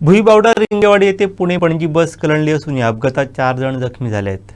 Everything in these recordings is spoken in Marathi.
भुईबावडा रिंगेवाडी येथे पुणे पणजी बस कलंडली असून या अपघातात चार जण जखमी झाले आहेत.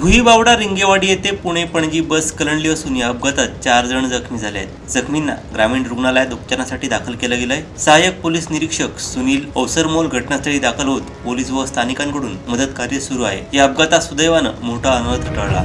भुईबावडा रिंगेवाडी येथे पुणे पणजी बस कलंडली असून या अपघातात चार जण जखमी झाले आहेत. जखमींना ग्रामीण रुग्णालयात उपचारासाठी दाखल केलं गेलंय. सहाय्यक पोलीस निरीक्षक सुनील अवसरमोल घटनास्थळी दाखल होत पोलीस व स्थानिकांकडून मदत कार्य सुरू आहे. या अपघातात सुदैवानं मोठा अनर्थ टळला.